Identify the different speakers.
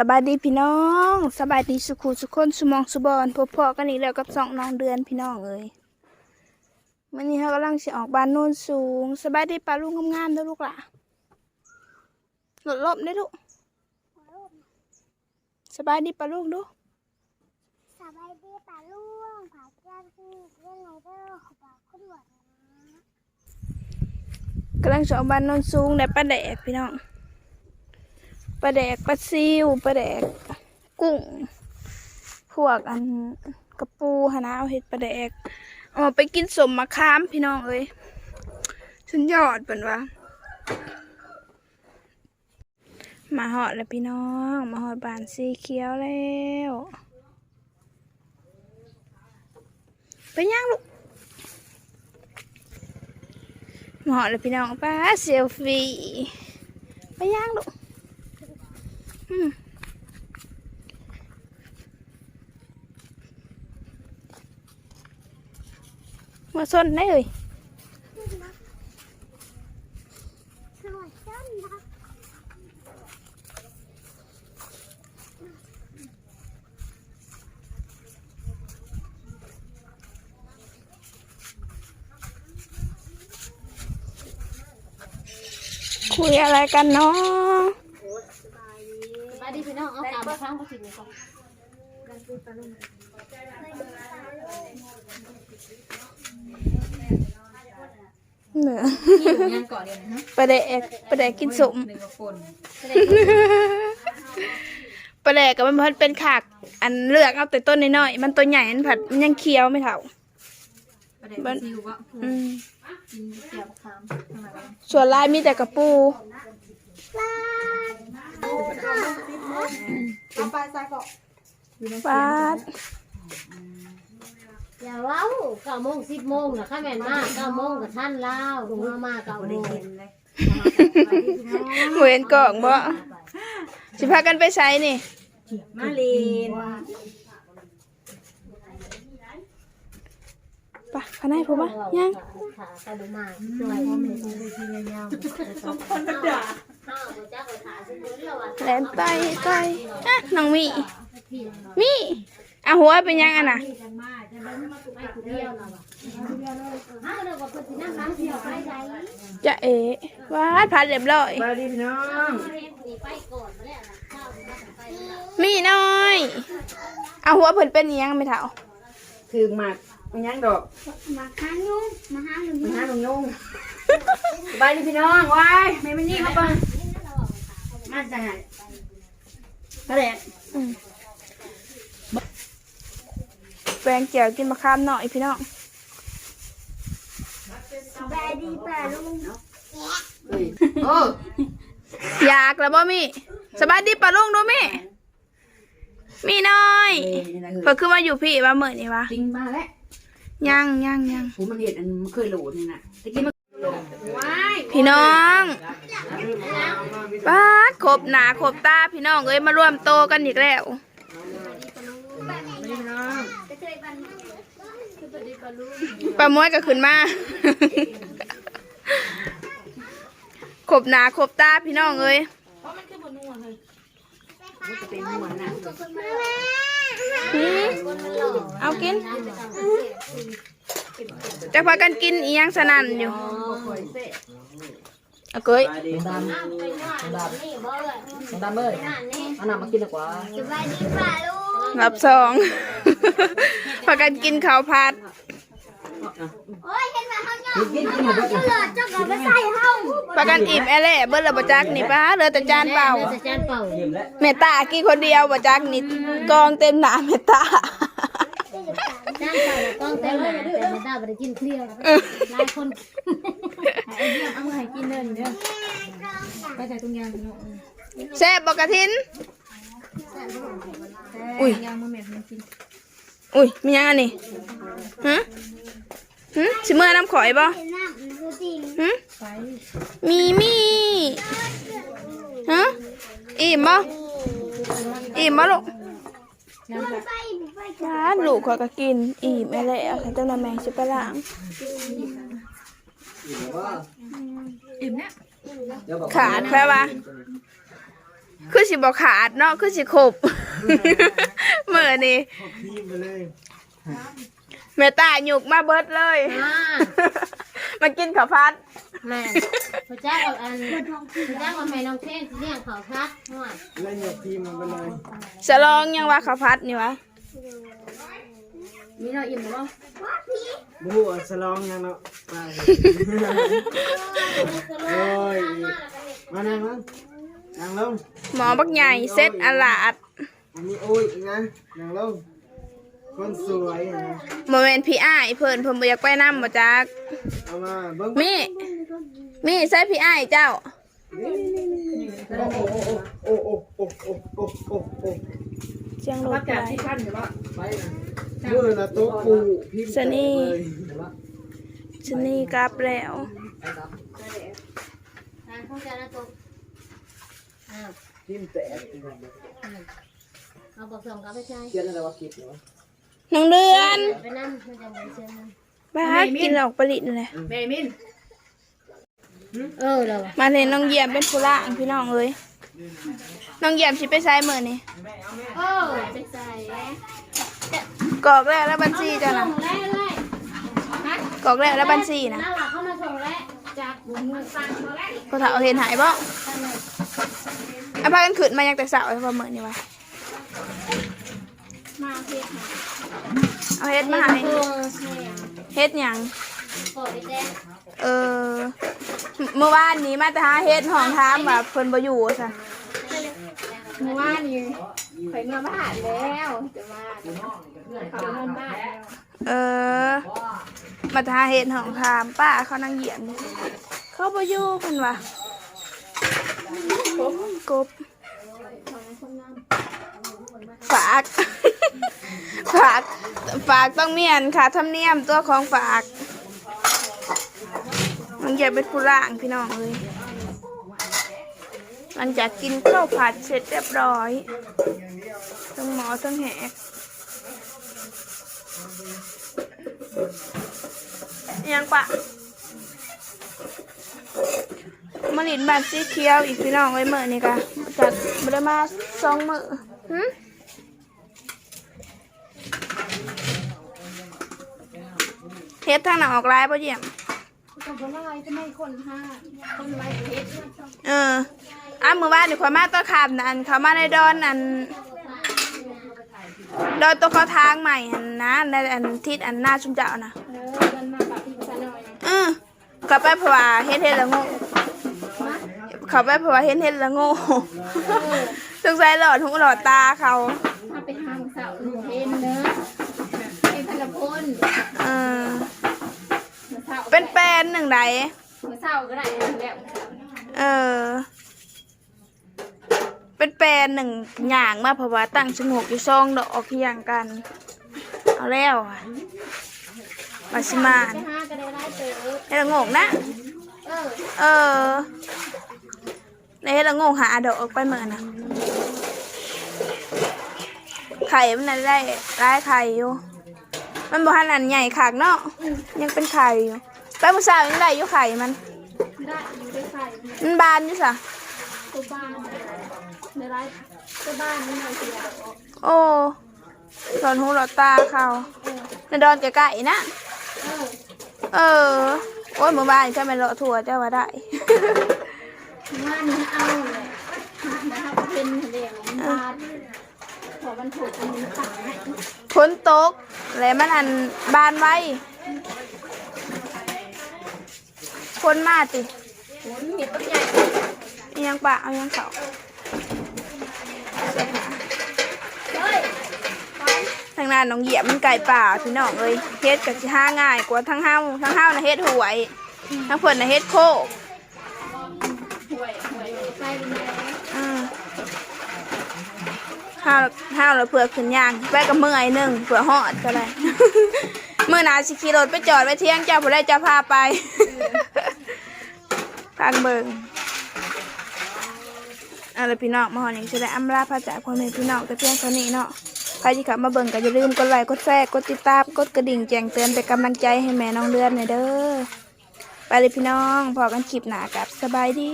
Speaker 1: สบายดีพี่น้องสบายดีสุขุสุขคนสุมองสุบอนพบพอกันอีกแล้วกับสองน้องเดือนพี่น้องเอ้ยวันนี้เขากำลังสิออกบ้านโน่นสูงสบายดีปลาลูกงามๆด้อลูกหล่ะหลดลบได้ลูกสบายดีปลาลูกดู
Speaker 2: สบายดีป่าลุงผาเจ้าคือเรื่องไรเด้อขอบอกคุณหวดนะ
Speaker 1: กำลังสิออกบ้านโน่นสูงได้ปลาแดกพี่น้อง ปลาแดกปลาซิวปลาแดกกุ้ง พวกอันกระปูหนะเอาเห็ดปลาแดกเอไปกินสมมะขามพี่น้องเอ้ยสุดยอดเป็นวะมาหอดแล้วพี่น้อง มาหอดบานสีเขียวแล้วไปย่างลูกมาหอดแล้วพี่น้องป้าเซลฟี่ไปย่างลูก อืมมาส้นได้เลย
Speaker 2: สวัสดีนะ
Speaker 1: คุยอะไรกันเนาะ
Speaker 3: ไปดิพี่น้องเอากลับ
Speaker 1: เนือ
Speaker 3: ที่อยู่งานก่อเดียวนะฮะ
Speaker 1: ประเดกประเดกกินสม
Speaker 3: หนึ่งกับคน
Speaker 1: ประเดกกับมันพิ่นเป็นขากอันเลือกเอาแต่ต้นน้อยๆมันตัวใหญ่มันผัดมันยังเคี้ยวไม่เท่า
Speaker 3: ประเด็นซิวว่าผู้
Speaker 1: อืม
Speaker 3: กินเกี่ยวคามทำไมวะ
Speaker 1: ส่วนลายมีแต่กระปู
Speaker 3: เอาปลาซาเกาะ
Speaker 1: ปาด
Speaker 4: อย่าเว้าเก้าโมงสิบโมงนะข้าแม่นมากเก้าโมงกับท่านเล่าลงมามาเก้าโมง
Speaker 1: เหมือนกล่องบ่สิพากันไปใช้นี่
Speaker 3: มาลีน
Speaker 1: ปะพนายพูบ่ยัง
Speaker 4: ขาตะลุมาจอยพ่อแม่คงไปทีละยาวสองคนก็ด่า ข้าวจ้าไปขาสิบุญแล้วว่า
Speaker 1: แหลนไตไตอะน้องมีมีอะหัวเป็นยังอะน่ะ
Speaker 4: ไปกูเดียวนะว่ะห้าเดี๋ยวว่าคนที่นั่งร้านเที่ยวไปไหน
Speaker 1: จะเอ๋วาดผัดเรียบร้อย
Speaker 3: มาดีพี่น้อง
Speaker 4: เรียนหนีไปก่อนมาแล้วนะข้าวมาไปแล้ว
Speaker 1: มีน้อยเอาหัวเพิ่นเป็นอิหยังไม่เท่า
Speaker 3: ถือหมากมันยังดอก
Speaker 2: มาค้างยุ่งมาหาลุง
Speaker 3: มันหาลงยงสบายดีพี่น้องว้ายไม่มันนี่มาปัง มาจังไงประเด็น
Speaker 1: อืมแปลงเจียวกินมะขามหน่อยพี่น้อง
Speaker 2: สบายดีป่าลุง
Speaker 3: โอ้
Speaker 1: อยากแล้วบ่มีสบายดีปะลุงดูมีมีน้อย
Speaker 3: นี่นะ
Speaker 1: เพิ่นคือมาอยู่พี่ว่ามื้อนี้วะ
Speaker 3: จริงมาแล้ว
Speaker 1: ยังยังยัง
Speaker 3: ผมมันเห็นอันมันเคยโหลดนี่นะตะกี้มัน
Speaker 1: พี่น้อง ป้าดครบหนาครบตาพี่น้องเอ้ยมาร่วมโตกันอีกแล้วป้ามวยก็ขึ้นมาครบหนาครบตาพี่น้องเอ้ย
Speaker 3: เอา
Speaker 1: กินจะพากันกินอียังสนั่นอยู่ เอาเกย
Speaker 4: ดำนี่บ่เลย
Speaker 3: ดำเอ้ย
Speaker 4: นั่นนี่
Speaker 3: เอาหน้ามากินดีกว่า
Speaker 2: สบายดีป่าลุง
Speaker 1: รับสองพากันกินข้าวผัด
Speaker 2: โอ้ยเห็นไหมเขาเนี่ย
Speaker 3: กินกินอยู่ด้วย
Speaker 2: เลือดเจ้าก็ไปใส่เฮา
Speaker 1: พากันอิ่มแอเล่เบิ้ลระบจักนี่ป้าเหลือแต่จานเปล่า
Speaker 4: จะจานเปล่า
Speaker 1: เมตตากินคนเดียวบจักนี่กองเต็มหนาเมตตา
Speaker 4: จานเปล่าแล้วต้องเต็มเลยแต่ไม่ได้ไปกินเคลียร์หลายคน
Speaker 3: เอามาให้กินเด้อเด้อไปใส่ตุ้งยางพี่น้อง
Speaker 1: แซ่บบอกกระทิน อุ้ย
Speaker 3: ยางมาแม่มันกิน
Speaker 1: อุ้ย มียังอันนี้ฮะฮะสิเมื่อน้ำข่อยบ่
Speaker 2: เห็นน้ำมันคือจริง
Speaker 1: ฮะ
Speaker 3: ไป
Speaker 1: มีมีฮะอิ่มบ่อิ่มบ่ลูก
Speaker 2: ไปไป
Speaker 1: จ้าลูกข่อยก็กิน อิ่มแอเล่ค่ะเจ้าหน้าแมงสิไปล้าง
Speaker 3: อิ่มเนี่ย
Speaker 1: ขาดแค่ว่า คือสิบ่ขาดเนาะคือสิครบมื้อนี้
Speaker 5: ขอบทีมไปเลย
Speaker 1: แม่ตาหยุกมาเบิดเลย
Speaker 4: อ่า
Speaker 1: มากินข้าวพัด
Speaker 4: แม่พระเจ้าเอาอันพระเจ้าเอาแม่น้องเท่นที่เลี้ยงเขาพักหน่อย
Speaker 5: เล่นหยกทีมมันไปเลย
Speaker 1: สลองยังว่าข้าวพัดนี่วะ
Speaker 3: มีเราอิ่มหรือเปล่า
Speaker 5: บู๊สลองยังเนาะไปโอ้ยมานั่งลงนั่งลง
Speaker 1: หมอบักใหญ่เซ็ตอาลาด
Speaker 5: อันนี้โอ้ยอีกนะนั่งลงคนสวยนะ
Speaker 1: โมเมนพี่อ้ายเพิ่นเพิ่นบ่อยากไปนำบ่จัก
Speaker 5: เอามาเบิ้ง
Speaker 1: มีมีใส่พี่อ้ายเจ้า
Speaker 5: โอ้โอ้โอ้โอ้โอ้โอ้โอ้โอ้
Speaker 1: เสียงร
Speaker 3: พั
Speaker 1: ถ
Speaker 3: ก
Speaker 1: ไป
Speaker 3: จากที่ขั้นหรือเปล่า
Speaker 5: ไปนะมือนะโต๊ะปูพิมพ์
Speaker 1: สนี่
Speaker 5: เลย
Speaker 1: ชะนีกลับแล้ว
Speaker 4: ทานข้าวจานละตุ๊กอ้าว
Speaker 5: พิมพ์แตก
Speaker 4: เอาบอกส่งกับไปใช้
Speaker 5: เขียนอะไรวะกิบเหรอ
Speaker 1: น้องเดือน
Speaker 4: ไปนั่งมันจะเหมือนเชื่อมัน
Speaker 1: บ้ากินออกผลิตเลย
Speaker 3: เมมิน
Speaker 4: เออเรา
Speaker 1: มาเห็นน้องเยี่ยมเป็นผู้ล่างพี่น้องเอ้ย น้องเยี่ยมสิไปใช้มื้อนี่
Speaker 4: เออจะใส่แล้ว
Speaker 1: กรอกแล้วแล้วบัญชีเจ้าน่ะ
Speaker 4: ส่งแล้วเลยฮะ
Speaker 1: กรอกแล้วแล้วบัญชีน่ะ
Speaker 4: น่ารักเข้ามาส่งแล้วจากหัวมือสั่งมาแล้ว
Speaker 1: พอเฒ่าเห็นหายบ่
Speaker 4: ตั้งเลย
Speaker 1: อะพากันขึ้นมายังแต่เช้าเพราะมื้อนี้วะ
Speaker 4: มาเพียง
Speaker 1: เอาเฮ็ดมาให้
Speaker 4: เออใช่
Speaker 1: เฮ็ดหยัง
Speaker 4: ขอไปแจ้ง
Speaker 1: เออเมื่อวานนี้มาแต่หาเฮ็ดห้องถามว่าเพิ่นบ่อยู่ซะ
Speaker 3: เมื่อวานนี้ข่อยเมื่อบ้านแล้วจะมาเขาเมื่อบ้านแล้ว
Speaker 1: เออ มาแต่หาเฮ็ดห้องถามป้าเขานั่งเหยียบนี่เขาบ่อยู่เพิ่นว่ากบฝากฝากฝากต้องเมีอันค่ะธรรมเนียมตัวของฝาก มันอย่าเป็นผู้ล่างพี่น้องเลย หลังจากกินข้าวผัดเสร็จเรียบร้อยทั้งหมอทั้งแหกยังปะมาลินบานสีเขียวอีกพี่น้องไว้เมื่อนี่กะจากมาได้มาสองมือหึเฮ็ดทางหนังออกลายป่ะเยี่ยม
Speaker 3: คนคนอะไรก็ไม่คนห้าคนไรเพชร
Speaker 1: เอออะมือว่านนี่ขวามาตัวขามนั่นเขามาในดอนอันดอนตัวเขาทางใหม่อันนะในอันทิศอันหน้าชุมเจ้านะ
Speaker 3: เออเดินมาปะพี่ชาหน่อยนะ
Speaker 1: เออเขาไปเพราะว่าเฮ็ดเฮ็ดละโง่เขาไปเพราะว่าเฮ็ดเฮ็ดละโง่สงสัยหลอดหูหลอดตาเขา
Speaker 3: ถ้าไปห้างสาวหนูเห็นเนอะเป็นพลพล
Speaker 1: เออ
Speaker 3: เมื่อเช้า
Speaker 1: เป็นแปลนหนึ่ง ใด
Speaker 3: เมื่อเช้าก็ได้แล้ว
Speaker 1: เออ เป็นแปลนหนึ่งอย่างมาเพราะว่าตั้งชงกอยู่ซองดอกเคียงกัน เอาแล้วอะมาชิมาน
Speaker 3: ไปห้าก็ได้ไล่เจอ
Speaker 1: เฮ็ดละโงกนะ
Speaker 3: เออ
Speaker 1: เออในเฮ็ดละโงกหาดอกออกไปเหมือนนะไข่มันน่ะได้ได้ไข่อยู่ มันบ่ทันอันใหญ่ขากเนาะยังเป็นไข่อยู่ ไปมื้อเช้ายังได้อยู่ไข่มัน
Speaker 3: ได้อยู่ได้ใส่
Speaker 1: มันบานอยู่ซะ
Speaker 3: ตัวบ้านในไล่ตัวบ้านนี่หน่อยเดียว
Speaker 1: โอ้หลอนหูหลอนตาเขาในดอนจะไก่นะ
Speaker 3: เออ
Speaker 1: เออโอ้ยเมื่อวานแค่ไม่เลาะถั่วเจ้าว่าได้
Speaker 3: ว่านี้เอาเลยนะครับเป็นเรียงบาทขอมันถูกมันต่างให้
Speaker 1: ฝนตก แล้วมันอันบานไว้ คนมาติ
Speaker 3: โอ้ยเห็ดต้นใหญ่
Speaker 1: อิหยังปะเอาอิหยังเขา
Speaker 3: เฮ้ย
Speaker 1: ทางนั้นน้องเหยียบมันไก่ป่าพี่น้องเอ้ยเฮ็ดกับสิห้าง่ายกว่าทั้งเฮาทั้งเฮาน่ะเฮ็ดหวยทั้งเพิ่นน่ะเฮ็ดโคก
Speaker 3: ห่วยห่วยใส่เป็นแล้ว
Speaker 1: อืมห้าวห้าวแล้วเผื่อขึ้นย่างไปกับเมื่อยหนึ่งเผื่อหอดก็ได้ เมื่อนาสิขี่รถไปจอดไว้เที่ยงเจ้าผู้ใดจะพาไปทางเบิงอาละพี่น้องมาหอนี้จะได้อำลาพระจากพ่อแม่พี่น้องแต่เพียงเท่านี้เนาะใครที่ขับมาเบิ่งก็อย่าลืมกดไลค์กดแชร์กดติดตามกดกระดิ่งแจ้งเตือนเป็นกำลังใจให้แม่น้องเดือนหน่อยเด้อไปเลยพี่น้องพอกันคลิปหนากับสบายดี